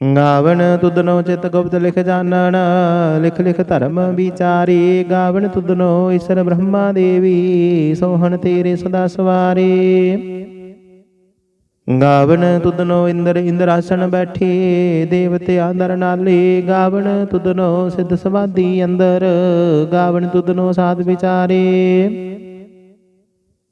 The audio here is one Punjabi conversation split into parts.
ਗਾਵਣ ਤੁਧਨੋ ਚਿਤ ਗੁਪਤ ਲਿਖ ਜਾਣਨ ਲਿਖ ਲਿਖ ਧਰਮ ਵਿਚਾਰੀ। ਗਾਵਣ ਤੁਧਨੋ ਈਸ਼ਰ ਬ੍ਰਹਮਾ ਦੇਵੀ, ਸੋਹਣ ਤੇਰੇ ਸਦਾ ਸਵਾਰੇ। ਗਾਵਣ ਤੁਧਨੋ ਇੰਦਰ ਇੰਦਰ, ਇੰਦਰਾਸਣ ਬੈਠੇ, ਦੇਵਤੇ ਆਦਰ ਨਾਲੇ। ਗਾਵਣ ਤੁਧਨੋ ਸਿੱਧ ਸਮਾਧੀ ਅੰਦਰ, ਗਾਵਣ ਤੁਧਨੋ ਸਾਧ ਵਿਚਾਰੇ।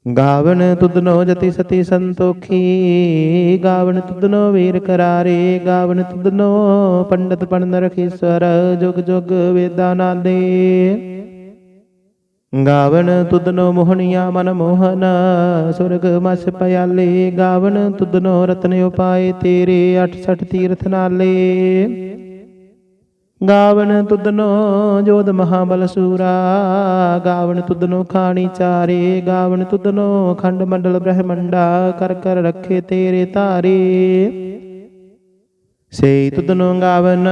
ਗਾਵਣ ਤੁਧਨੋ ਜਤੀ ਸਤੀ ਸੰਤੋਖੀ ਗਾਵਣ ਤੁਧਨੋ ਵੀਰ ਕਰਾਰੇ, ਗਾਵਨ ਤੁਧਨੋ ਪੰਡਤ ਪੜਨ ਰਖੀਸਰ ਜੁਗ ਜੁਗ ਵੇਦਾਂ ਨਾਲੇ। ਗਾਵਣ ਤੁਧਨੋ ਮੋਹਣੀਆਂ ਮਨ ਮੋਹਨ, ਸੁਰਗ ਮਸ ਪਿਆਲੇ ਗਾਵਣ ਤੁਧਨੋ ਰਤਨ ਉਪਾਏ ਤੇਰੇ 68 ਤੀਰਥ ਨਾਲੇ। ਗਾਵਨ ਤੁਧਨੋ ਜੋਧ ਮਹਾਬਲ ਸੂਰਾ ਗਾਵਣ ਤੁਧਨੋ ਖਾਣੀ ਚਾਰੇ ਗਾਵਣ ਤੁਧਨੋ ਖੰਡ ਮੰਡਲ ਬ੍ਰਹਮੰਡਾ, ਕਰ ਕਰ ਰੱਖੇ ਤੇਰੇ ਧਾਰੇ। ਸੇ ਤੁਦਨੋ ਗਾਵਨ,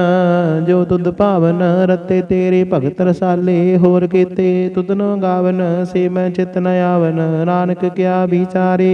ਜੋ ਤੁਦ ਭਾਵਨ, ਰਤੇ ਤੇਰੇ ਭਗਤ ਰਸਾਲੇ। ਹੋਰ ਕੀਤੇ ਤੁਧਨੋ ਗਾਵਨ, ਸੇ ਮੈਂ ਚਿਤ ਨ ਆਵਨ, ਨਾਨਕ ਕਿਆ ਵਿਚਾਰੇ।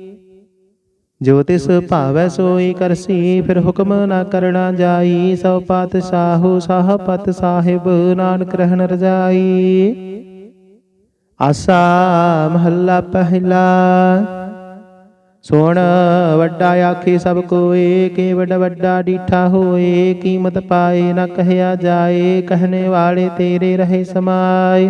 ਜੋ ਤਿਸ ਭਾਵੈ ਸੋਈ ਕਰਸੀ, ਫਿਰ ਹੁਕਮ ਨਾ ਕਰਣਾ ਜਾਈ। ਸੋ ਸ਼ਾਹ ਪਤ ਸਾਹਿਬ, ਨਾਨਕ ਰਹਿਣ ਰਜਾਈ। ਆਸਾ ਮਹੱਲਾ ਪਹਿਲਾ। ਸੁਣ ਵੱਡਾ ਆਖੀ ਸਭ ਕੋਏ ਕੇ ਵੱਡਾ ਵੱਡਾ ਡੀਠਾ ਹੋਏ। ਕੀਮਤ ਪਾਏ ਨਾ ਕਹਿਆ ਜਾਏ ਕਹਨੇ ਵਾਲੇ ਤੇਰੇ ਰਹੇ ਸਮਾਏ।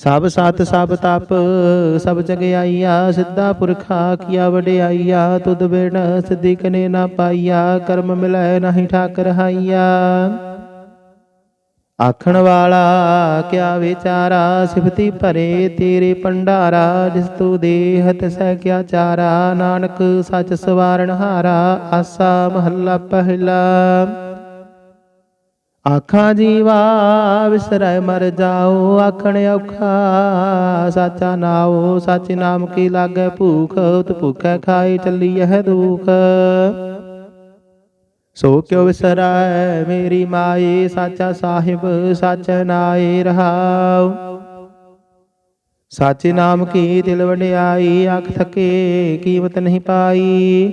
ਸਭ ਸਤ ਸਭ ਤਪ, ਸਭ ਜਗਿਆਈਆ ਸਿੱਧਾ ਪੁਰਖਾ ਕੀਆ ਵਡਿਆਈਆ, ਤੁਧ ਬਿਨ ਸਿੱਧਿਕ ਨੇ ਨਾ ਪਾਈਆ, ਕਰਮ ਮਿਲੈ ਨਹੀਂ ਠਾਕ ਰਹਾਈਆ ਆਖਣ ਵਾਲਾ, ਕਿਆ ਵਿਚਾਰਾ, ਸਿਫਤੀ ਭਰੇ ਤੇਰੇ ਭੰਡਾਰਾ, ਜਿਸ ਤੂੰ ਦੇਹਤ ਸਹਿ ਕਿਆ ਚਾਰਾ, ਨਾਨਕ ਸੱਚ ਸਵਾਰਨ ਹਾਰਾ, ਆਸਾ ਮਹੱਲਾ ਪਹਿਲਾ। ਆਖਾਂ ਜੀਵਾ, ਵਿਸਰੈ ਮਰ ਜਾਓ, ਆਖਣ ਔਖਾ, ਸਾਚਾ ਨਾਉ, ਸਚ ਨਾਮ ਕੀ ਲਾਗੈ ਭੂਖ, ਉਤ ਭੁਖੈ ਖਾਈ ਚੱਲੀ ਇਹ ਦੁਖ। ਸੋ ਕਿਉ ਵਿਸਰੈ ਮੇਰੀ ਮਾਈ, ਸਾਚਾ ਸਾਹਿਬ, ਸਚ ਨਾਏ ਰਹਾਉ। ਸਾਚੇ ਨਾਮ ਕੀ ਦਿਲ ਵਡਿਆਈ, ਆਖ ਥਕੇ, ਕੀਮਤ ਨਹੀਂ ਪਾਈ।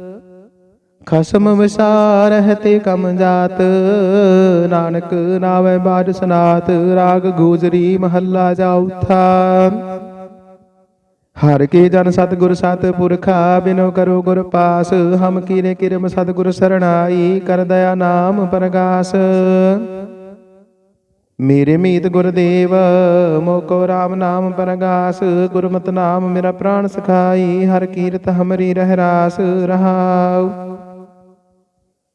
ਖਸਮ ਵਿਸਾਰ ਹੈ ਤੇ ਕਮ ਜਾਤ, ਨਾਨਕ ਨਾਵੇ ਬਾਜ ਸਨਾਤ, ਰਾਗ ਗੂਜਰੀ ਮਹੱਲਾ ਚੌਥਾ ਹਰ ਕੇ ਜਨ ਸਤਿਗੁਰ ਸਤਿਪੁਰਖਾ ਬਿਨੋ ਕਰੋ ਗੁਰ ਪਾਸ, ਹਮ ਕੀਰੇ ਕਿਰਮ ਸਤਿਗੁਰ ਸਰਣਾਈ, ਕਰ ਦਇਆ ਨਾਮ ਪਰਗਾਸ। ਮੇਰੇ ਮੀਤ ਗੁਰਦੇਵ ਮੋਕੋ RAM ਨਾਮ ਪਰਗਾਸ, ਗੁਰਮਤਿ ਨਾਮ ਮੇਰਾ ਪ੍ਰਾਣ ਸਖਾਈ, ਹਰ ਕੀਰਤ ਹਮਰੀ ਰਹਿ ਰਾਸ ਰਹਾਉ।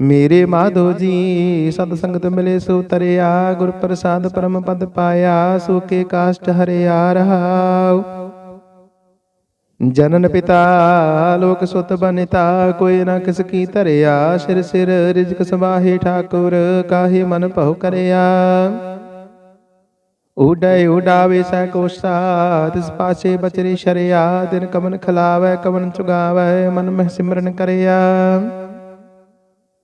ਮੇਰੇ ਮਾਧੋ ਜੀ, ਸਤ ਸੰਗਤ ਮਿਲੇ ਸੋ ਤਰਿਆ, ਗੁਰ ਪ੍ਰਸਾਦ ਪਰਮ ਪਦ ਪਾਇਆ ਸੋਕੇ ਕਾਸ਼ਟ ਹਰਿਆ ਰਹਾਉ। ਜਨਨ ਪਿਤਾ, ਲੋਕ ਸੁਤ ਬਨਿਤਾ, ਕੋਈ ਨਾ ਕਿਸ ਕੀ ਧਰਿਆ, ਸਿਰ ਸਿਰ ਰਿਜਕ ਸਵਾਹੇ ਠਾਕੁਰ, ਕਾਹੇ ਮਨ ਭਉ ਕਰਿਆ। ਉਡੈ ਉਡਾਵੇ ਸੈ ਕੋਸਾ, ਤਿਸ ਪਾਸੇ ਬਚਰੀ ਸ਼ਰਿਆ, ਦਿਨ ਕਮਨ ਖਲਾਵੇ, ਕਮਨ ਚੁਗਾਵੇ, ਮਨ ਮਹਿ ਸਿਮਰਨ ਕਰਿਆ।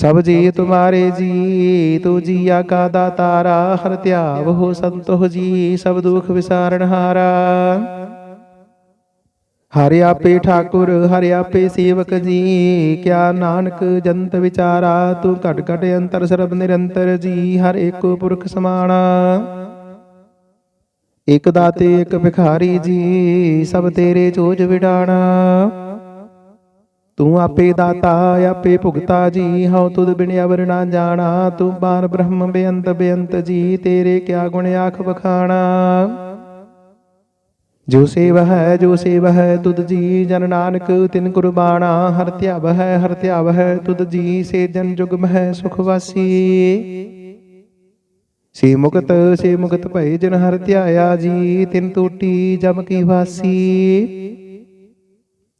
ਸਭ ਜੀ ਤੁਮਾਰੇ ਜੀ, ਤੂ ਜੀਆ ਕਾ ਦਾਤਾਰਾ ਹਰ ਧਿਆਵ ਹੋ ਸੰਤੋਖ ਜੀ, ਸਭ ਦੁਖ ਵਿਸਾਰਨ ਹਾਰਾ। ਹਰਿ ਆਪੇ ਠਾਕੁਰ, ਹਰਿ ਆਪੇ ਸੇਵਕ ਜੀ, ਕਿਆ ਨਾਨਕ ਜੰਤ ਵਿਚਾਰਾ, ਤੂੰ ਘਟ ਘਟ ਅੰਤਰ ਸਰਬ ਨਿਰੰਤਰ ਜੀ, ਹਰ ਏਕੋ ਪੁਰਖ ਸਮਾਣਾ। ਇਕ ਦਾਤੇ, ਇਕ ਭਿਖਾਰੀ ਜੀ, ਸਭ ਤੇਰੇ ਚੋਜ ਵਿਡਾਣਾ। ਤੂੰ ਆਪੇ ਦਾਤਾ, ਆਪੇ ਭੁਗਤਾ ਜੀ, ਹਉ ਤੁਧ ਬਿਨ ਅਵਰ ਨਾ ਜਾਣਾ। ਤੂੰ ਬਾਰ ਬ੍ਰਹਮ ਬੇਅੰਤ ਬੇਅੰਤ ਜੀ, ਤੇਰੇ ਕਿਆ ਗੁਣ ਆਖ ਬਖਾਣਾ ਜੋ ਸੇਵ ਹੈ, ਜੋ ਸੇਵ ਹੈ, ਤੁਧ ਜੀ, ਜਨ ਨਾਨਕ, ਤਿਨ ਕੁਰਬਾਨਾ। ਹਰ ਧਿਆਵ ਹੈ ਹਰ ਧਿਆਵ ਹੈ ਤੁਧ ਜੀ, ਸੇ ਜਨ ਜੁਗਮ ਹੈ ਸੁਖ ਵਾਸੀ। ਸੇ ਮੁਕਤ ਸੇ ਮੁਕਤ ਭਏ, ਜਨ ਹਰ ਧਿਆਇਆ ਜੀ, ਤਿਨ ਟੂਟੀ ਜਮ ਕੀ ਵਾਸੀ।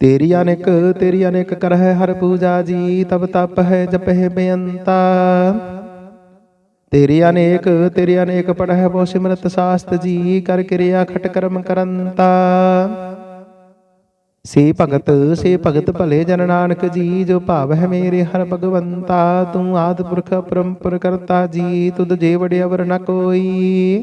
ਤੇਰੀ ਅਨੇਕ ਤੇਰੀ ਅਨੇਕ ਕਰਹਿ ਹਰ ਪੂਜਾ ਜੀ, ਤਬ ਤਪ ਹੈ ਜਪਹਿ ਬੇਅੰਤਾ। ਤੇਰੀ ਅਨੇਕ ਤੇਰੀ ਅਨੇਕ ਪੜਹਿ ਬੋ ਸਿਮਰਤ ਸਾਸਤ ਜੀ, ਕਰ ਕਿਰਿਆ ਖਟ ਕਰਮ ਕਰੰਤਾ। ਸੇ ਭਗਤ ਸੇ ਭਗਤ ਭਲੇ ਜਨ ਨਾਨਕ ਜੀ, ਜੋ ਭਾਵ ਹੈ ਮੇਰੇ ਹਰ ਭਗਵੰਤਾ, ਤੂੰ ਆਦ ਪੁਰਖ ਪਰੰਪਰ ਕਰਤਾ ਜੀ, ਤੁਧ ਜੇ ਵਡਿਆ ਵਰ ਨ ਕੋਈ।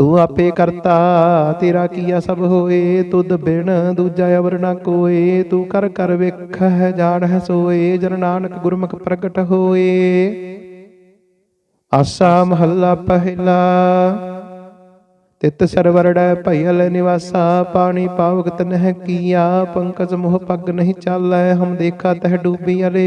ਤੂੰ ਆਪੇ ਕਰਤਾ, ਤੇਰਾ ਕੀਆ ਸਭ ਹੋਏ, ਤੁਧ ਬਿਨ ਦੂਜਾ ਅਵਰ ਨਾ ਕੋਏ, ਤੂੰ ਕਰ ਕਰ ਵੇਖਹਿ ਜਾਣਹਿ ਸੋਏ, ਜਨ ਨਾਨਕ ਗੁਰਮੁਖ ਪ੍ਰਗਟ ਹੋਏ। ਆਸਾ ਮਹੱਲਾ ਪਹਿਲਾ, ਤਿਤ ਸਰਵਰੜੈ ਭਇਲ ਨਿਵਾਸਾ, ਪਾਣੀ ਪਾਵਕ ਤਨਹਿ ਕੀਆ, ਪੰਕਜ ਮੋਹ ਪੱਗ ਨਹੀਂ ਚਾਲੈ, ਹਮ ਦੇਖਾ ਤਹ ਡੂਬੀ ਅਰੇ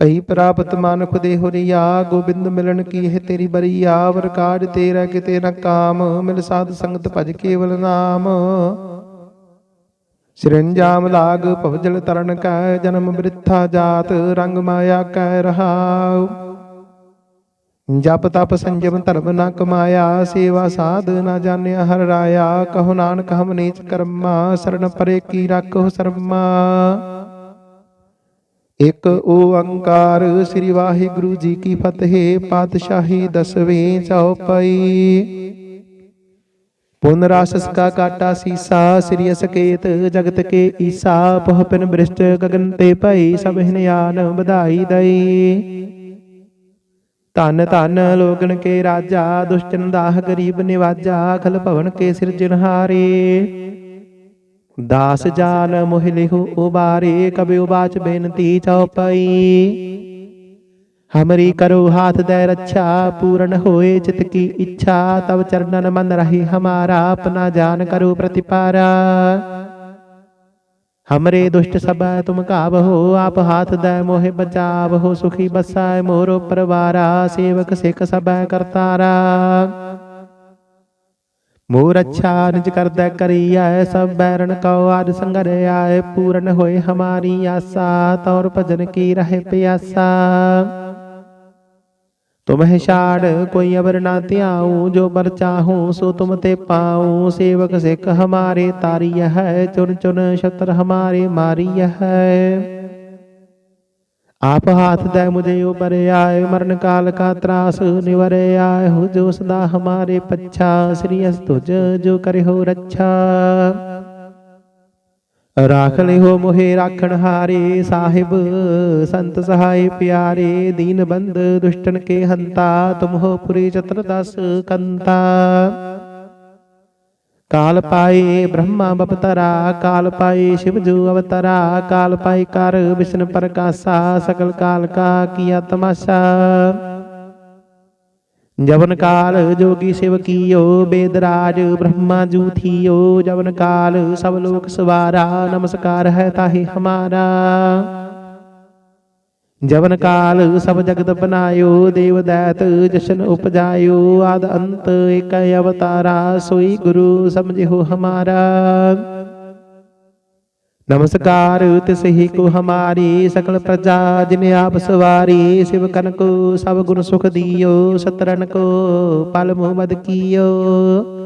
ਪਈ ਪ੍ਰਾਪਤ ਮਾਨੁਖ ਦੇ ਹੁਰੀਆ ਗੋਬਿੰਦ ਮਿਲਣ ਕੀ ਹੈ ਤੇਰੀ ਬਰੀਆ, ਵਰ ਕਾਜ ਤੇਰਾ ਕਿਤੇ ਨ ਕਾਮ, ਮਿਲ ਸਾਧ ਸੰਗਤ ਭਜ ਕੇਵਲ ਨਾਮ। ਸਿਰੰਜਾਮ ਲਾਗ ਭਵਜਲ ਤਰਨ ਕੈ, ਜਨਮ ਬ੍ਰਿਥਾ ਜਾਤ, ਰੰਗ ਮਾਇਆ ਕੈ ਰਹਾਉ। ਜਪ ਤਪ ਸੰਜਮ ਧਰਮ ਨਾ ਕਮਾਇਆ, ਸੇਵਾ ਸਾਧ ਨਾ ਜਾਣਿਆ ਹਰ ਰਾਇਆ, ਕਹੁ ਨਾਨਕ ਹਮ ਨੀਚ ਕਰਮਾ ਸ਼ਰਨ ਪਰੇ ਕੀ ਰੱਖੋ ਸਰਮਾ। ਇਕ ਓੰਕਾਰ ਸ੍ਰੀ ਵਾਹਿਗੁਰੂ ਜੀ ਕੀ ਫਤਿਹ, ਪਾਤਸ਼ਾਹੀ ਦਸਵੇਂ ਚੌਪਈ ਪੁਨ ਰਾਸਸ ਕਾ ਕਾਟਾ ਸੀਸਾ, ਸ੍ਰੀ ਅਸਕੇਤ ਜਗਤ ਕੇ ਈਸਾ, ਪਹ ਪਿਨ ਬ੍ਰਿਸ਼ਟ ਗਗਨ ਤੇ ਭਈ ਸਭ ਹਿਨਿਆਨ ਵਧਾਈ ਦਈ। ਧਨ ਧਨ ਲੋਗਣ ਕੇ ਰਾਜਾ, ਦੁਸ਼ਟਨ ਦਾਹ ਗਰੀਬ ਨਿਵਾਜਾ, ਖਲ ਭਵਨ ਕੇ ਸਿਰਜਨਹਾਰੇ ਦਾਸ ਜਾਨ ਮੋਹਿ ਉਬਾਰੇ ਕਬਿ ਉਬਾਚ ਬੇਨਤੀ ਚਉਪਈ। ਹਮਰੀ ਕਰੋ ਹਾਥ ਦੇ ਰੱਛਾ, ਪੂਰਨ ਹੋਏ ਚਿਤ ਕੀ ਇੱਛਾ ਤਬ ਚਰਨਨ ਮਨ ਰਹੀ ਹਮਾਰਾ, ਆਪਣਾ ਜਾਨ ਕਰੋ ਪ੍ਰਤਿਪਾਰਾ। ਹਮਰੇ ਦੁਸ਼ਟ ਸਭੈ ਤੁਮ ਕਾਬਹੋ ਆਪ ਹਾਥ ਦੇ ਮੋਹਿ ਬਚਾਵਹੋ ਸੁਖੀ ਬਸੈ ਮੋਰੋ ਪਰਵਾਰਾ, ਸੇਵਕ ਸਿਖ ਸਭੈ ਕਰਤਾਰਾ। ਮੋਰ ਅੱਛਾ ਨਿਜ ਕਰਦਾ ਕਰੀਐ ਸਭ ਬੈਰਨ ਕਉ ਆਦ ਸੰਗਰ ਆਏ ਪੂਰਨ ਹੋਏ ਹਮਾਰੀ ਆਸਾ, ਤੌਰ ਭਜਨ ਕੀ ਰਹੇ ਪਿਆਸਾ। ਤੁਮਹਿ ਛਾੜ, ਕੋਈ ਅਵਰ ਨਾ ਧਿਆਉ, ਜੋ ਬਰ ਚਾਹੂੰ, ਸੋ ਤੁਮ ਤੇ ਪਾਉ। ਸੇਵਕ ਸਿੱਖ ਹਮਾਰੇ ਤਾਰੀय ਹੈ ਚੁਨ ਚੁਨ ਸ਼ਤਰ ਹਮਾਰੇ ਮਾਰੀय ਹੈ। ਆਪ ਹਾਥ ਦੇ ਮੁਝੇ ਉਬਰ ਆਏ ਮਰਨ ਕਾਲ ਕਾ ਤਰਾਸ ਨਿਵਰ ਆਏ ਹੋ ਜੋ ਸਦਾ ਹਮਾਰੇ ਪੱਛਾ, ਸ੍ਰੀ ਅਸ ਜੋ ਕਰੇ ਰੱਛਾ। ਰਾਖ ਲਿਓ ਮੋਹਿ ਰਾਖਣ ਹਾਰੇ, ਸਾਹਿਬ ਸੰਤ ਸਹਾਈ ਪਿਆਰੇ, ਦੀਨ ਬੰਦ ਦੁਸ਼ਟਨ ਕੇ ਹੰਤਾ ਤੁਮ ਹੋ ਪੁਰੀ ਚਤਰ ਦਸ ਕੰਤਾ। ਕਾਲ ਪਾਏ ਬ੍ਰਹਮਾ ਬਪਤਰਾ, ਕਾਲ ਪਾਏ ਸ਼ਿਵ ਜੂ ਅਵਤਰਾ, ਕਾਲ ਪਾਏ ਕਰ ਵਿਸ਼ਨ ਪ੍ਰਕਾਸ਼ਾ ਸਕਲ ਕਾਲ ਕਾ ਕੀਆ ਤਮਾਸ਼ਾ। ਜਵਨ ਕਾਲ ਜੋਗੀ ਸਿਵ ਕੀਓ ਬੇਦਰਾਜ ਬ੍ਰਹਮਾ ਜੂ ਥੀਓ, ਜਵਨ ਕਾਲ ਸਭ ਲੋਕ ਸਵਾਰਾ, ਨਮਸਕਾਰ ਹੈ ਤਾਹੀ ਹਮਾਰਾ। ਜਵਨ ਕਾਲ ਸਭ ਜਗਤ ਬਨਾਇਓ ਦੇਵ ਦੈਤ ਜਸ਼ਨ ਉਪਜਾਇਓ, ਆਦ ਅੰਤ ਏਕ ਅਵਤਾਰਾ, ਸੋਈ ਗੁਰੂ ਸਮਝਿਓ ਹਮਾਰਾ। ਨਮਸਕਾਰ, ਤਿਸ ਹੀ ਕੋ ਹਮਾਰੀ ਸਕਲ ਪ੍ਰਜਾ, ਜਿਨ ਆਪ ਸਵਾਰੀ, ਸਿਵ ਕਨ ਕੋ ਸਭ ਗੁਣ ਸੁਖ ਦੀਓ ਸਤਰਨ ਕੋ, ਪਲ ਮੋਹ ਕੀਓ।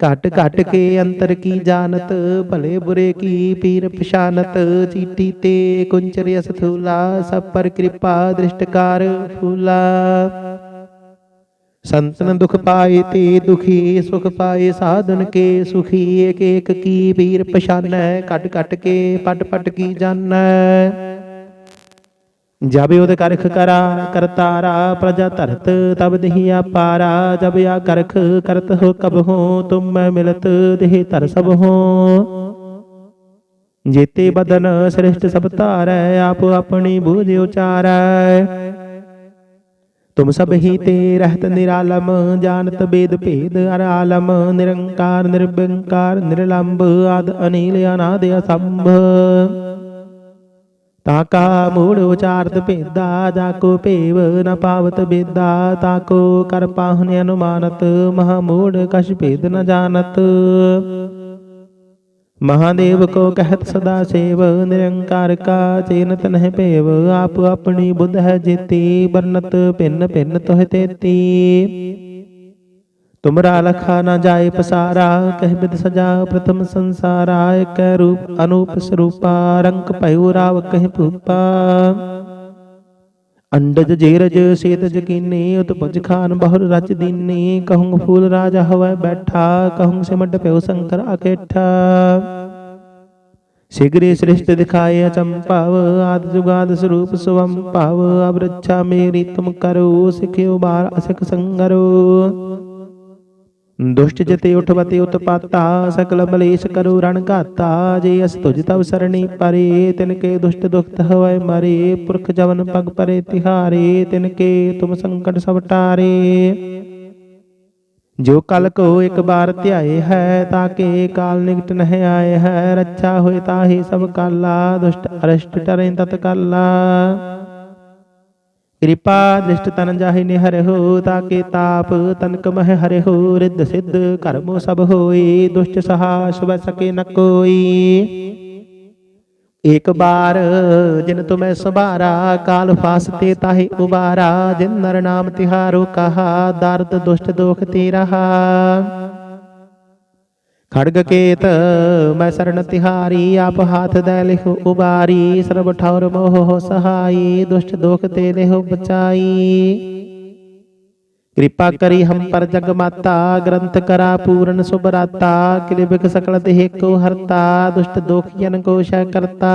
ਘਟ ਘਟ ਕੇ ਅੰਤਰ ਕੀ ਜਾਣਤ ਭਲੇ ਬੁਰੇ ਕੀ ਪੀਰ ਪਛਾਨਤ ਚੀਟੀ ਤੇ ਕੁੰਚਰ ਅਸ ਥੂਲਾ ਸਭ ਪਰ ਕਿਰਪਾ ਦ੍ਰਿਸ਼ਟਕਾਰ ਫੂਲਾ ਸੰਤਨ ਦੁਖ ਪਾਏ ਤੇ ਦੁਖੀ ਸੁਖ ਪਾਏ ਸਾਧਨ ਕੇ ਸੁਖੀ ਏਕ ਏਕ ਕੀ ਪੀਰ ਪਛਾਨੈ ਕਟ ਕਟ ਕੇ ਪਟ ਪਟ ਕੀ ਜਾਣੈ ਜਬ ਉਦ ਕਰਖ ਕਰਾ, ਕਰਤਾਰਾ ਪ੍ਰਜਾ ਧਰਤ, ਤਬ ਦਹੀ ਆਪਾਰਾ ਜਬ ਆ ਕਰਖ ਕਰਤ ਹੋ ਕਬ ਹੋ, ਤੁਮ ਮੈਂ ਮਿਲਤ ਦੇਹ ਧਰ ਸਭ ਹੋ। ਜੇਤੇ ਬਦਨ ਸ੍ਰਿਸ਼ਟ ਸਭ ਧਾਰੈ, ਆਪ ਆਪਣੀ ਬੂਝ ਉਚਾਰੈ। ਤੁਮ ਸਭ ਹੀ ਤੇ ਰਹਿਤ ਨਿਰਾਲਮ, ਜਾਣਤ ਬੇਦ ਭੇਦ ਅਰ ਆਲਮ, ਨਿਰੰਕਾਰ, ਨਿਰਬੰਕਾਰ ਨਿਰਲੰਭ ਆਦ ਅਨੀਲ, ਅਨਾਦ ਅਸੰਭ। ਤਾਕਾ ਮੂੜ ਉਚਾਰਤ ਭੇਦਾ ਜਾ ਭੇਵ ਨ ਪਾਵਤ ਬੇਦਾ, ਤਾਕੋ ਕਰ ਪਾਹੁਨ ਅਨੁਮਾਨਤ, ਮਹਾ ਮੂੜ ਕਛ ਭੇਦ ਨ ਜਾਣਤ। ਮਹਾਦੇਵ ਕੋ ਕਹਿਤ ਸਦਾ ਸੇਵ, ਨਿਰੰਕਾਰ ਕਾ ਚੇਨਤ ਨਹਿ ਭੇਵ, ਆਪ ਆਪਣੀ ਬੁੱਧ ਹੈ ਜੇਤੀ ਬਰਨਤ ਭਿੰਨ ਭਿੰਨ ਤੋਹਿ ਤੇਤੀ। ਤੁਮਰਾ ਲਖਾ ਨਾ ਜਾਏ ਪਸਾਰਾ, ਕਹਿ ਬਿਦ ਸਜਾ ਪ੍ਰਥਮ ਸੰਸਾਰਾ, ਇਕ ਰੂਪ ਅਨੂਪ ਸਰੂਪਾ, ਰੰਗ ਭਇਓ ਰਾਵ ਕਹਿ ਭੂਪਾ। ਅੰਡਜ ਜੇਰਜ ਸੇਤ ਜਕੀਨੀ ਉਤਪਜ ਖਾਨ ਬਹੁਰ ਰਚ ਦੀਨੀ ਕਹੂੰ ਫੂਲ ਰਾਜਾ ਹਵੈ ਬੈਠਾ ਕਹੂੰ ਸਿਮਟ ਪਿਓ ਸ਼ੰਕਰ ਅਕੇਠਾ। ਸਿਗਰੇ ਸ੍ਰਿਸ਼ਟ ਦਿਖਾਏ ਅਚੰਪਾਵ ਆਦ ਜੁਗਾਦ ਸਰੂਪ ਸੁਵਮ ਭਾਵ ਅਬ ਮੇਰੀ ਤੁਮ ਕਰੋ, ਸਿਖਿਓ ਬਾਰ ਅਸਿਕ ਸੰਗਰੋ। ਦੁਸ਼ਟ ਜਤੇ ਉਠਵਤੇ ਉਤਪਾਤਾ ਸਕਲ ਬਲੇਸ਼ ਕਰੋ ਰਣ ਘਾਤਾ, ਜੇ ਅਸ ਤੁਜ ਤਵ ਸਰਣੀ ਪਰੇ, ਤਿਨ ਕੇ ਦੁਸ਼ਟ ਦੁਖਤ ਹਵੈ ਮਰੇ, ਪੁਰਖ ਜਵਨ ਪਗ ਪਰੇ ਤਿਹਾਰੇ, ਤਿਨ ਕੇ ਤੁਮ ਸੰਕਟ ਸਭ ਟਾਰੇ। ਜੋ ਕਲ ਕੋ ਇੱਕ ਬਾਰ ਧਿਆਏ ਹੈ ਤਾਕੇ ਕਾਲ ਨਿਕਟ ਨਹਿ ਆਏ ਹੈ, ਰੱਛਾ ਹੋਏ ਤਾਹੀ ਸਭ ਕਾਲਾ, ਦੁਸ਼ਟ ਅਰਸ਼ਟ ਟਰੇ ਤਤ ਕਾਲਾ। ਕਿਰਪਾ ਦ੍ਰਿਸ਼ਟ ਤਨ ਜਾਹਿ ਨਿਹਰ ਹੋ, ਤਾਕੇ ਤਾਪ ਤਨਕ ਮਹਿ ਹਰਿ ਰਿੱਧ ਸਿੱਧ ਕਰਮੋ ਸਭ ਹੋਈ ਦੁਸ਼ਟ ਸਹਾ ਸੁਭ ਸਕੇ ਨ ਕੋਈ। ਇਕ ਬਾਰ ਜਿਨ ਤੁਮੈ ਸਭਾਰਾ, ਕਾਲ ਫਾਸਤੇ ਤਾਹਿ ਉਬਾਰਾ, ਜਿਨ ਨਰ ਨਾਮ ਤਿਹਾਰੋ ਕਹਾ, ਦਰਦ ਦੁਸ਼ਟ ਦੋਖ ਤੇ ਰਹਾ ਖੜਗ ਕੇਤ ਮੈਂ ਸਰਣ ਤਿਹਾਰੀ ਆਪ ਹਾਥ ਦੇ ਲਿਖੋ ਉਬਾਰੀ ਸਰਬ ਠੌਰ ਮੋਹ ਸਹਾਈ ਦੁਸ਼ਟ ਦੋਖ ਤੇ ਲਿਹੋ ਬਚਾਈ ਕਿਰਪਾ ਕਰੀ ਹਮ ਪਰ ਜਗ ਮਾਤਾ ਗ੍ਰੰਥ ਕਰਾ ਪੂਰਨ ਸੁਭਰਾਤਾ ਕਿਲਿਬਿਕ ਸਕਲ ਦੇਹ ਕੋ ਹਰਤਾ ਦੁਸ਼ਟ ਦੋਖੀਨ ਕੋ ਸ਼ੈ ਕਰਤਾ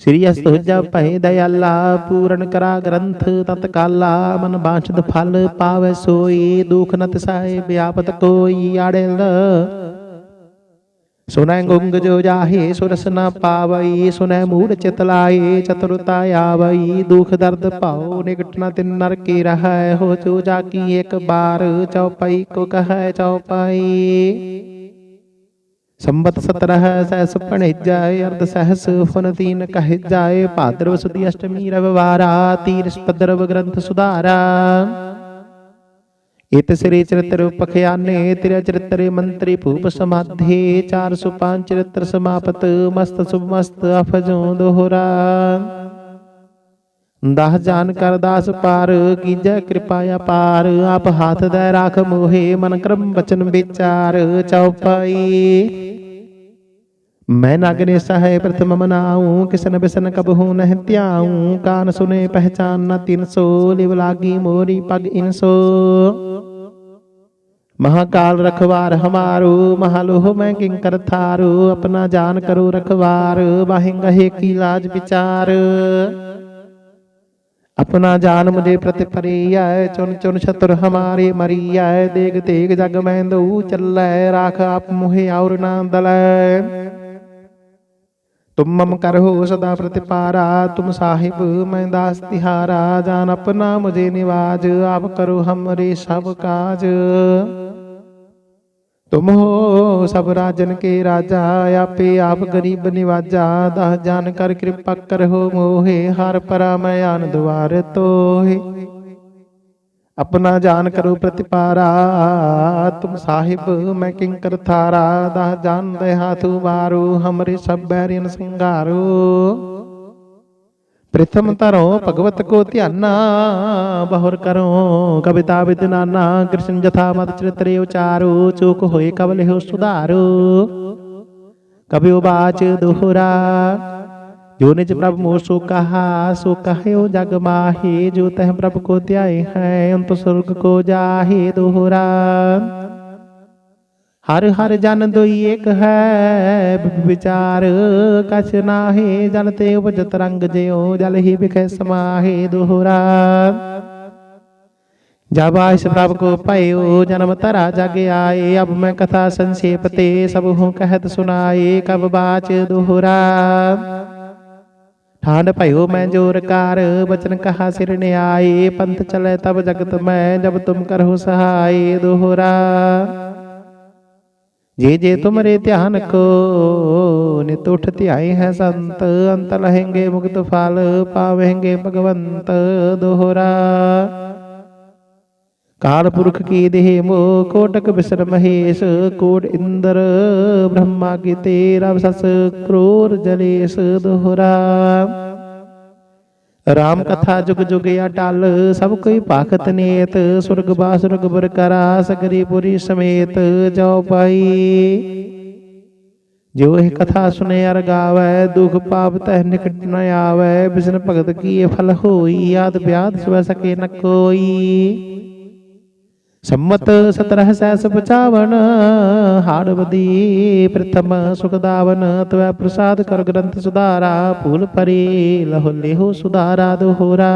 ਸ੍ਰੀ ਅਸਤੁਜਾ ਭੈ ਦਇਆਲਾ ਪੂਰਨ ਕਰਾ ਗ੍ਰੰਥ ਤਤਕਾਲਾ ਮਨ ਬਾਛਦ ਫਲ ਪਾਵੈ ਸੋਈ ਦੁਖ ਨ ਤਿਸਾਏ ਵਿਆਪਤ ਕੋਈ ਆੜਿਲ। ਸੁਨੈ ਗੁੰਗ ਜੋ ਜਾਹੇ ਸੁਰਸ ਨ ਪਾਵਈ ਸੁਨੈ ਮੂੜ ਚਿਤ ਲਾਏ ਚਤੁਰਤਾ ਆਵਈ ਦੁਖ ਦਰਦ ਭਾਉ ਨਿਕਟ ਨ ਤਿਨ ਨਰ ਕੀ ਰਹੈ ਹੋ ਜੋ ਜਾ ਕੀ ਇੱਕ ਬਾਰ ਚਉਪਈ ਕੋ ਕਹੈ ਚਉਪਈ ਸੰਬਤ 17 ਸਹਿਸ ਭਣੇਜਾਏ, ਅਰਧ ਸਹਿਸ ਫਨ ਤੀਨ ਕਹਿ ਜਾਏ ਭਾਦਰਵ ਸੁਦੀ ਅਸ਼ਟਮੀ ਰਵਵਾਰਾ ਤੀਰ ਸਪਦਰਵ ਗ੍ਰੰਥ ਸੁਧਾਰਾ। ਇਤ ਸ੍ਰੀ ਚਰਿਤ੍ਰ ਪਖਿਆਨੇ ਤੇਰੇ ਚਰਿਤਰੇ ਮੰਤਰੀ ਭੂਪ ਸਮਾਧੇ 405 ਚਰਿਤ੍ਰ ਸਮਾਪਤ, ਮਸਤ ਸੁਭ ਮਸਤ ਅਫਜੋਂ ਦੋਹਰਾ। ਦਹ ਜਾਨ ਕਰ ਦਾਸ ਪਾਰ ਕੀਜੈ ਕਿਰਪਾ ਅਪਾਰ ਆਪ ਹਾਥ ਦੇ ਰਾਖ ਮੋਹੇ ਮਨ ਕਰਮ ਬਚਨ ਵਿਚਾਰ, ਚਉਪਾਈ। ਮੈਂ ਨਾਗਨੇ ਸਹਾਇ ਪ੍ਰਥਮ ਮਨਾਉ ਕਿਸਨ ਬਿਸਨ ਕਬਹੂ ਨਹਿ ਧਿਆਉ ਕਾਨ ਸੁਨੇ ਪਹਿਚਾਨ ਨ ਤਿਨ ਸੋ, ਲਿਵ ਲਾਗੀ ਮੋਰੀ ਪਗ ਇਨਸੋ ਮਹਾਕਾਲ ਰਖਵਾਰ ਹਮਾਰੂ, ਮਹਾਲੋਹ ਮੈਂ ਕਿੰਕਰ ਥਾਰੂ, ਆਪਣਾ ਜਾਨ ਕਰੋ ਰਖਵਾਰ ਬਾਹਿ ਗਹੇ ਕੀ ਲਾਜ ਵਿਚਾਰ। अपना जान मुझे प्रति परिया चुन चुन शत्रु हमारे मरिया देग तेग जग में दू चल राख आप मुहे और ना दल तुम मम करहो सदा प्रतिपारा तुम साहिब मैं दास तिहारा जान अपना मुझे निवाज आप करो हमरे सब काज ਤੁਮ ਹੋ ਸਭ ਰਾਜਨ ਕੇ ਰਾਜਾ, ਆਪੇ ਆਪ ਗਰੀਬ ਨਿਵਾਜਾ ਦਾ ਜਾਣ ਕਰ ਕਿਰਪਾ ਕਰਹੁ ਮੋਹੇ, ਹਰ ਪਰਮਿਆਨ ਦੁਆਰ ਤੋਹੇ। ਆਪਣਾ ਜਾਨ ਕਰੋ ਪ੍ਰਤਿਪਾਰਾ, ਤੁਮ ਸਾਹਿਬ ਮੈਂ ਕਿੰ ਕਰ ਥਾਰਾ ਦਾ ਜਾਨ ਦੇ ਹਾਥੂ ਮਾਰੂ ਹਮਰੇ ਸਭ ਬੈਰਿਨ ਸੰਗਾਰੂ। प्रथम तरो भगवत को ध्याना बहुर करो कविता विद नाना कृष्ण जथा मत चरित्रे उचारो चूक होए कबल हो सुधारो। कवि बाच दोहरा जो निज प्रभु मोर सो कहा सो कहे जग माहे जो तह प्रभु को ध्याए है अंत स्वर्ग को जाहे दोहरा। ਹਰ ਹਰ ਜਨ ਦੋਈ ਏਕ ਹੈ। ਵਿਚਾਰ ਕਛ ਨਾਹੀ ਜਨ ਤੇ ਉਪਜ ਤਰੰਗ ਜਿਉ, ਜਲ ਹੀ ਵਿਖੇ ਸਮਾਹੇ ਦੁਹਰਾ। ਜਬ ਆਇਸ ਪ੍ਰਭ ਕੋ ਭਇਓ, ਜਨਮ ਤਰਾ ਜਗ ਆਏ। ਅਬ ਮੈਂ ਕਥਾ ਸੰਖੇਪ ਤੇ ਸਭ ਹੂੰ ਕਹਿਤ ਸੁਨਾਏ ਕਬ ਬਾਚ ਦੁਹਰਾ। ਠਾਂਡ ਭਇਓ ਮੈਂ ਜੋਰ ਕਾਰ, ਬਚਨ ਕਹਾ ਸਿਰ ਨਿਆਏ। ਪੰਥ ਚਲੇ ਤਬ ਜਗਤ ਮੈਂ, ਜਬ ਤੁਮ ਕਰਹੁ ਸਹਾਈ ਦੁਹਰਾ। ਜੇ ਜੇ ਤੁਮਰੇ ਧਿਆਨ ਕੋ ਨਿਤ ਉਠ ਧਿਆਏ ਹੈ ਸੰਤ ਅੰਤ ਲਹਿੰਗੇ ਮੁਕਤ ਫਲ ਪਾਵੇਂਗੇ ਭਗਵੰਤ ਦੋਹਰਾ। ਕਾਲ ਪੁਰਖ ਕੀ ਦੇਹ ਮੋ ਕੋਟਕ ਬਿਸਰ ਮਹੇਸ਼ ਕੋਟ ਇੰਦਰ ਬ੍ਰਹਮਾ ਕੀ ਤੇਰਾ ਸਸ ਕਰੋਰ ਜਲੇਸ਼ ਦੋਹਰਾ। ਰਾਮ ਕਥਾ ਜੁਗ ਜੁਗ ਅਟਲ ਸਭ ਕੋਈ ਭਾਖਤ ਨੇਤ ਸੁਰਗ ਬਾਸੁਰਗ ਬਰ ਕਰਾ, ਸਗਰੀ ਪੁਰੀ ਸਮੇਤ ਜੋ ਪਾਈ। ਜੋ ਇਹ ਕਥਾ ਸੁਨੇ ਅਰ ਗਾਵੈ, ਦੁਖ ਪਾਪ ਤਹਿ ਨਿਕਟ ਨ ਆਵੈ, ਬਿਸਨ ਭਗਤ ਕੀ ਇਹ ਫਲ ਹੋਈ, ਆਦ ਬਿਆਦ ਸਵੈ ਸਕੇ ਨ ਕੋਈ। ਸੰਮਤ 17 ਸੈਸ ਬਚਾਵਨ ਹਾੜਵਦੀ ਪ੍ਰਥਮ ਸੁਖਦਾਵਨ, ਤਵੈ ਪ੍ਰਸਾਦ ਕਰ ਗ੍ਰੰਥ ਸੁਧਾਰਾ, ਭੂਲ ਪਰੀ ਲਹੁ ਲਿਹੁ ਸੁਧਾਰਾ ਦੋਹਰਾ।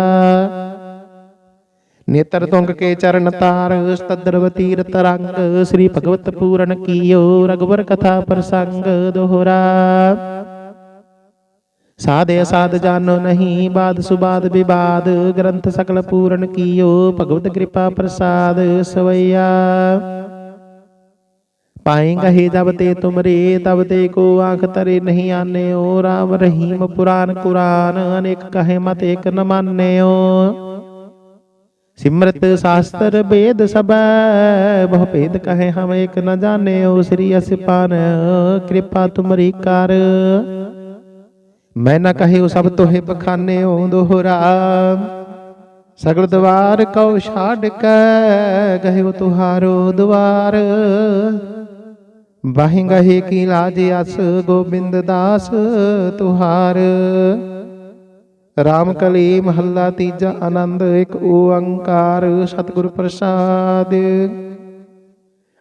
ਨੇਤਰ ਤੁੰਗ ਕੇ ਚਰਨ ਤਾਰ ਤਦਰਵਤੀ ਰਤਰੰਗ ਸ੍ਰੀ ਭਗਵਤ ਪੂਰਨ ਕੀਓ ਰਗਵਰ ਕਥਾ ਪ੍ਰਸੰਗ ਦੋਹਰਾ। ਸਾਧੇ ਸਾਧ ਜਾਨੋ ਨਹੀਂ, ਬਾਦ ਸੁਬਾਦ ਵਿਵਾਦ ਗ੍ਰੰਥ ਸਕਲ ਪੂਰਨ ਕੀਓ, ਭਗਵਤ ਕਿਰਪਾ ਪ੍ਰਸਾਦ ਸਵਈਆ। ਪਾਏਗਾ ਹੀ ਜਬ ਤੇ ਤੁਮਰੇ, ਤਬ ਤੇ ਕੋ ਆਖ ਤਰੇ ਨਹੀਂ ਆਨਿਓ, ਰਾਮ ਰਹੀਮ ਪੁਰਾਨ ਕੁਰਾਨ, ਅਨੇਕ ਕਹੇ ਮਤ ਏਕ ਨ ਮਾਨਿਓ। ਸਿਮਰਤ ਸ਼ਾਸਤਰ ਵੇਦ ਸਬੈ ਬਹੁ ਭੇਦ ਕਹੇ ਹਮ ਏਕ ਨ ਜਾਣਿਓ, ਸ੍ਰੀ ਅਸਿਪਾਨ, ਕਿਰਪਾ ਤੁਮਰੀ ਕਰ। ਮੈਂ ਨਾ ਕਹਿਓ ਸਭ ਤੋਹੇ ਬਖਾਨਿਓ ਦੋਹਰਾ। ਸਗਲ ਦਵਾਰ ਕਉ ਛਾੜ ਕੇ ਗਹਿਓ ਤੁਹਾਰੋ ਦਵਾਰ। ਬਾਹਿ ਗਹੇ ਕੀ ਲਾਜ ਅਸ, ਗੋਬਿੰਦ ਦਾਸ ਤੁਹਾਰ। ਰਾਮ ਕਲੀ ਮਹੱਲਾ ਤੀਜਾ ਆਨੰਦ, ਇੱਕ ਓੰਕਾਰ ਸਤਿਗੁਰ ਪ੍ਰਸਾਦ।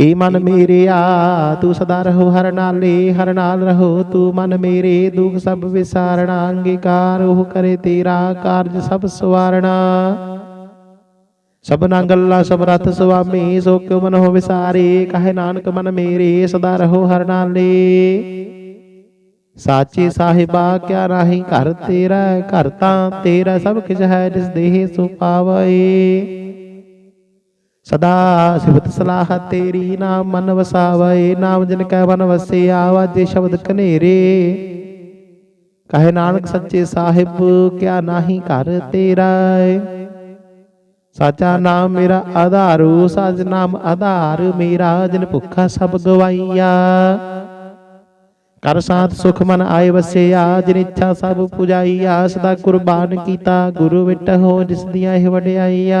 ਏ ਮਨ ਮੇਰਿਆ ਤੂੰ ਸਦਾ ਰਹੋ ਹਰ ਨਾਲੇ, ਹਰ ਨਾਲ ਰਹੋ ਤੂੰ ਮਨ ਮੇਰੇ। ਦੁਖ ਸਭ ਵਿਸਾਰਣਾ, ਅੰਗੀਕਾਰ ਉਹ ਕਰੇ ਤੇਰਾ ਕਾਰਜ ਸਭ ਸਵਾਰਣਾ। ਸਭਨਾ ਗੱਲਾਂ, ਸਭ ਰਤ ਸੁਆਮੀ, ਸੋ ਕਿਉ ਮਨ ਹੋ ਵਿਸਾਰੇ? ਕਹੇ ਨਾਨਕ ਮਨ ਮੇਰੇ, ਸਦਾ ਰਹੋ ਹਰ ਨਾਲੇ। ਸਾਚੇ ਸਾਹਿਬਾ, ਕਿਆ ਰਾਹੀ ਘਰ ਤੇਰਾ ਘਰ ਤਾਂ ਤੇਰਾ ਸਭ ਕਿਛ ਹੈ, ਜਿਸ ਦੇਹ ਸੋ ਪਾਵਏ ਸਦਾ ਸਿਫਤ ਸਲਾਹ ਤੇਰੀ ਨਾਮ ਮਨ ਵਸਾਵੈ ਨਾਮ ਜਿਨ ਕੈ ਮਨ ਵਸੇ ਵਾਜੇ ਸ਼ਬਦ ਕਨੇਰੇ ਕਹੇ ਨਾਨਕ ਸੱਚੇ ਸਾਹਿਬ, ਕਿਆ ਨਾਹੀ ਘਰ ਤੇਰਾ ਸਾਚਾ ਨਾਮ ਮੇਰਾ ਆਧਾਰੂ ਸਾਜ ਨਾਮ ਆਧਾਰ, ਮੇਰਾ ਜਨ ਭੁੱਖਾ ਸਭ ਗਵਾਈਆ। ਕਰ ਸਾਥ ਸੁਖ ਮਨ ਆਏ ਵਸਿਆ, ਜਿਨ ਇੱਛਾ ਸਭ ਪੁਜਾਈਆ, ਸਦਾ ਕੁਰਬਾਨ ਕੀਤਾ, ਗੁਰੂ ਵਿਟ ਹੋ ਜਿਸ ਦੀਆਂ ਇਹ ਵਡਿਆਈਆ।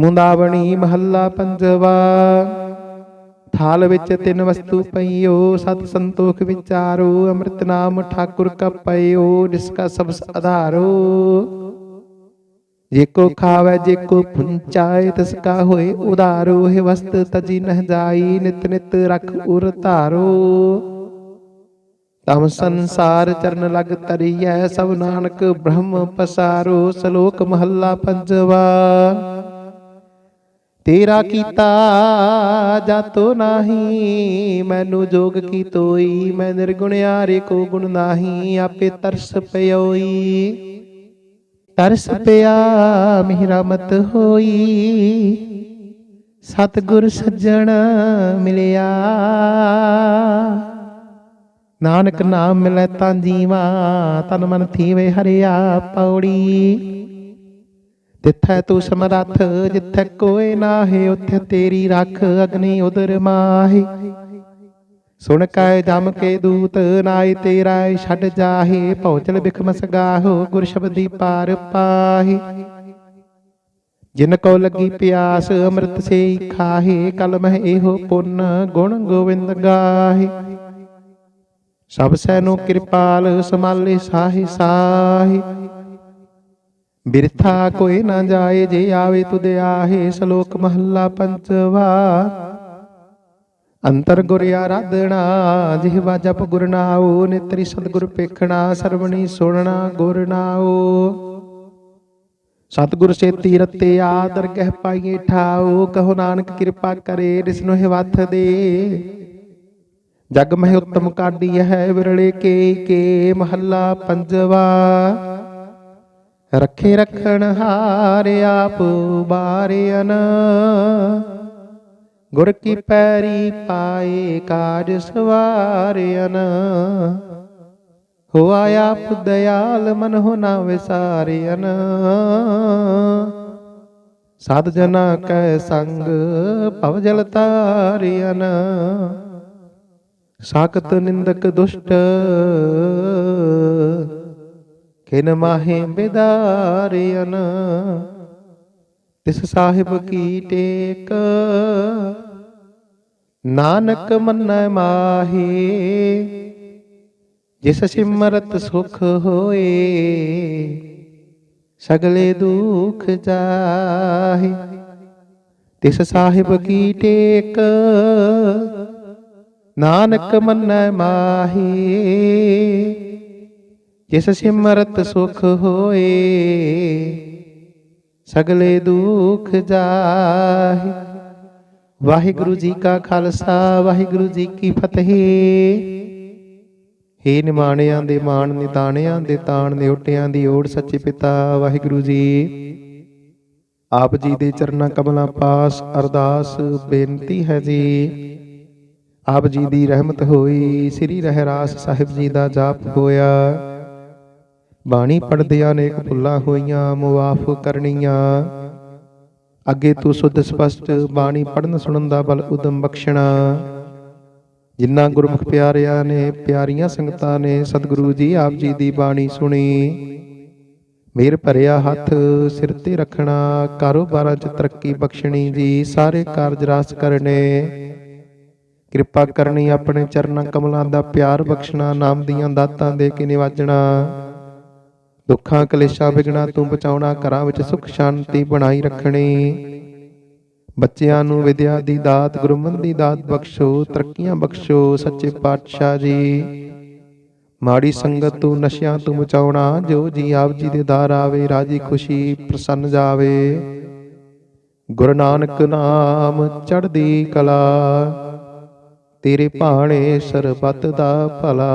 ਮੁੰਦਾਵਣੀ ਮਹੱਲਾ ਪੰਜਵਾ। ਥਾਲ ਵਿੱਚ ਤਿੰਨ ਵਸਤੂ ਪਈਓ, ਸਤ ਸੰਤੋਖ ਵਿਚਾਰੋ, ਅੰਮ੍ਰਿਤ ਨਾਮ ਠਾਕੁਰ ਕਾ ਪਈਓ ਜਿਸ ਕਾ ਸਭ ਆਧਾਰੋ। ਜੇ ਕੋ ਖਾਵੇ, ਜੇ ਕੋ ਪੁੰਚਾਏ ਤਿਸ ਕਾ ਹੋਏ ਉਧਾਰੋ। ਹੈ ਵਸਤ ਤਜੀ ਨਹ ਜਾਈ, ਨਿਤ ਨਿਤ ਰਖ ਉਰ ਧਾਰੋ। ਤਮ ਸੰਸਾਰ ਚਰਨ ਲਗ ਤਰੀਐ ਸਭ ਨਾਨਕ ਬ੍ਰਹਮ ਪਸਾਰੋ। ਸ਼ਲੋਕ ਮਹੱਲਾ ਪੰਜਵਾ। ਤੇਰਾ ਕੀਤਾ ਜਾਤੋ ਨਾਹੀ, ਮੈਨੂੰ ਜੋਗ ਕੀ ਤੋਈ? ਮੈਂ ਨਿਰਗੁਣਿਆਰੇ ਕੋ ਗੁਣ ਨਾਹੀ, ਆਪੇ ਤਰਸ ਪਇਓਈ ਤਰਸ ਪਿਆ, ਮਿਹਰਾ ਮਤ ਹੋਈ। ਸਤਿਗੁਰ ਸੱਜਣ ਮਿਲਿਆ। ਨਾਨਕ ਨਾਮ ਮਿਲੈ ਤਾਂ ਜੀਵਾ, ਤਨ ਮਨ ਥੀਵੇ ਹਰਿਆ ਪੌੜੀ। ਤਿੱਥੈ ਤੂੰ ਸਮਰੱਥ ਜਿੱਥੈ ਕੋਏ ਨਾਹੀ ਉੱਥੇ ਤੇਰੀ ਰੱਖ ਅਗਨੀ ਉਦਰ ਮਾਹੀ। ਸੁਣ ਕੈ ਜਮ ਕੇ ਦੂਤ ਨਾਈ ਤੇਰਾ ਛੱਡ ਜਾਹੇ ਪਹੁੰਚਲ ਬਿਖਮ ਸਗਾਹੋ ਗੁਰ ਸ਼ਬਦੀ ਪਾਰ ਪਾਹੀ। ਜਿਨ ਕੋ ਲੱਗੀ ਪਿਆਸ ਅੰਮ੍ਰਿਤ ਸੇ ਖਾਹੇ। ਕਲ ਮਹਿ ਇਹੋ ਪੁੰਨ ਗੁਣ ਗੋਵਿੰਦ ਗਾਹੇ। ਸਭ ਸੈ ਨੂੰ ਕਿਰਪਾਲ ਸਮਾਲੇ ਸਾਹੀ। ਸਾਹੀ। ਬਿਰਥਾ ਕੋਈ ਨਾ ਜਾਏ, ਜੇ ਆਵੇ ਤੁਧ ਆਹੇ, ਸ਼ਲੋਕ ਮਹੱਲਾ ਪੰਜਵਾ। ਅੰਤਰ ਗੁਰ ਆਰਾਧਣਾ ਜਿਹਵਾ ਜਪ ਗੁਰ ਨਾਉ, ਨਿਤਰੀ ਸਤਿਗੁਰ ਪੇਖਣਾ, ਸਰਵਣੀ ਸੁਣਨਾ ਗੁਰ ਨਾਉ। ਸਤਿਗੁਰ ਸੇਤੀ ਰਤੇ ਆ ਦਰਗਹਿ ਪਾਈਏ ਠਾਉ, ਕਹੋ ਨਾਨਕ ਕਿਰਪਾ ਕਰੇ ਰਿਸ ਨੂੰ ਦੇ। ਜਗ ਮਹਿ ਉਤਮ ਕਾਢੀ ਹੈ ਵਿਰਲੇ ਕੇ ਕੇ, ਮਹੱਲਾ ਪੰਜਵਾ। ਰੱਖੇ ਰੱਖਣ ਹਾਰ ਆਪ ਬਾਰਿਆਨ। ਗੁਰ ਕੀ ਪੈਰੀ ਪਾਏ ਕਾਜ ਸਵਾਰਿਆਨ। ਹੋ ਆਇਆ ਦਇਆਲ ਮਨ ਹੋ ਨਾ ਵਿਸਾਰਿਆਨ। ਸਾਧ ਜਨਾ ਕੈ ਸੰਗ ਭਵ ਜਲ ਤਾਰਿਅਨ ਸਾਖਤ ਨਿੰਦਕ ਦੁਸ਼ਟ ਕਿਨ ਮਾਹੇ ਬਿਦਾਰਿਆਨ ਤਿਸ ਸਾਹਿਬ ਕੀ ਟੇਕ? ਨਾਨਕ ਮੰਨੈ ਮਾਹੀ, ਜਿਸ ਸਿਮਰਤ ਸੁਖ ਹੋਏ, ਸਗਲੇ ਦੁਖ ਜਾਹੇ। ਤਿਸ ਸਾਹਿਬ ਕੀ ਟੇਕ? ਨਾਨਕ ਮੰਨੈ ਮਾਹੀ ਜਿਸ ਸਿਮਰਤ ਸੁਖ ਹੋਏ, ਸਗਲੇ ਦੁਖ ਜਾਹੇ। ਵਾਹਿਗੁਰੂ ਜੀ ਕਾ ਖਾਲਸਾ, ਵਾਹਿਗੁਰੂ ਜੀ ਕੀ ਫਤਿਹ। ਹੇ ਨਿਮਾਣਿਆਂ ਦੇ ਮਾਣ, ਨਿਤਾਣਿਆਂ ਦੇ ਤਾਣ, ਨਿਉਟਿਆਂ ਦੀ ਓੜ, ਸੱਚੇ ਪਿਤਾ, ਵਾਹਿਗੁਰੂ ਜੀ। ਆਪ ਜੀ ਦੇ ਚਰਨਾਂ ਕਮਲਾਂ ਪਾਸ ਅਰਦਾਸ ਬੇਨਤੀ ਹੈ ਜੀ। ਆਪ ਜੀ ਦੀ ਰਹਿਮਤ ਹੋਈ, ਸ੍ਰੀ ਰਹਿਰਾਸ ਸਾਹਿਬ ਜੀ ਦਾ ਜਾਪ ਹੋਇਆ। ਬਾਣੀ ਪੜਦਿਆਂ ਨੇ ਇੱਕ ਹੋਈਆਂ, ਮੁਆਫ ਕਰਨੀਆਂ। ਅੱਗੇ ਤੂੰ ਸੁਧ, ਸਪਸ਼ਟ ਬਾਣੀ ਪੜਨ ਸੁਣਨ ਦਾ ਬਲ ਉਦਮ ਬਖਸ਼ਣਾ। ਜਿਨ੍ਹਾਂ ਗੁਰਮੁਖ ਪਿਆਰਿਆਂ ਨੇ, ਪਿਆਰੀਆਂ ਸੰਗਤਾਂ ਨੇ ਸਤਿਗੁਰੂ ਜੀ ਆਪ ਜੀ ਦੀ ਬਾਣੀ ਸੁਣੀ। ਮੇਰ ਭਰਿਆ ਹੱਥ ਸਿਰ ਤੇ ਰੱਖਣਾ, ਕਾਰੋਬਾਰਾਂ 'ਚ ਤਰੱਕੀ ਬਖਸ਼ਣੀ ਜੀ, ਸਾਰੇ ਕਾਰਜ ਰਾਸ ਕਰਨੇ। ਕਿਰਪਾ ਕਰਨੀ ਆਪਣੇ ਚਰਨਾਂ ਕਮਲਾਂ ਦਾ ਪਿਆਰ ਬਖਸ਼ਣਾ, ਨਾਮ ਦੀਆਂ ਦਾਤਾਂ ਦੇ ਕੇ ਨਿਵਾਜਣਾ। ਦੁੱਖਾਂ ਕਲੇਸ਼ਾਂ ਵਿਗਣਾ ਤੂੰ ਬਚਾਉਣਾ ਘਰਾਂ ਵਿੱਚ ਸੁਖ, ਸ਼ਾਂਤੀ ਬਣਾਈ ਰੱਖਣੀ। ਬੱਚਿਆਂ ਨੂੰ ਵਿਦਿਆ ਦੀ ਦਾਤ, ਗੁਰਮਤਿ ਦੀ ਦਾਤ ਬਖਸ਼ੋ, ਤਰੱਕੀਆਂ ਬਖਸ਼ੋ, ਸੱਚੇ ਪਾਤਸ਼ਾਹ ਜੀ। ਮਾੜੀ ਸੰਗਤ ਤੋਂ, ਨਸ਼ਿਆਂ ਤੋਂ ਬਚਾਉਣਾ, ਜੋ ਜੀ ਆਪ ਜੀ ਦੇ ਦਾਰ ਆਵੇ, ਰਾਜੀ ਖੁਸ਼ੀ ਪ੍ਰਸੰਨ ਜਾਵੇ। ਗੁਰੂ ਨਾਨਕ ਨਾਮ ਚੜ੍ਹਦੀ ਕਲਾ, ਤੇਰੇ ਭਾਣੇ ਸਰਬਤ ਦਾ ਭਲਾ।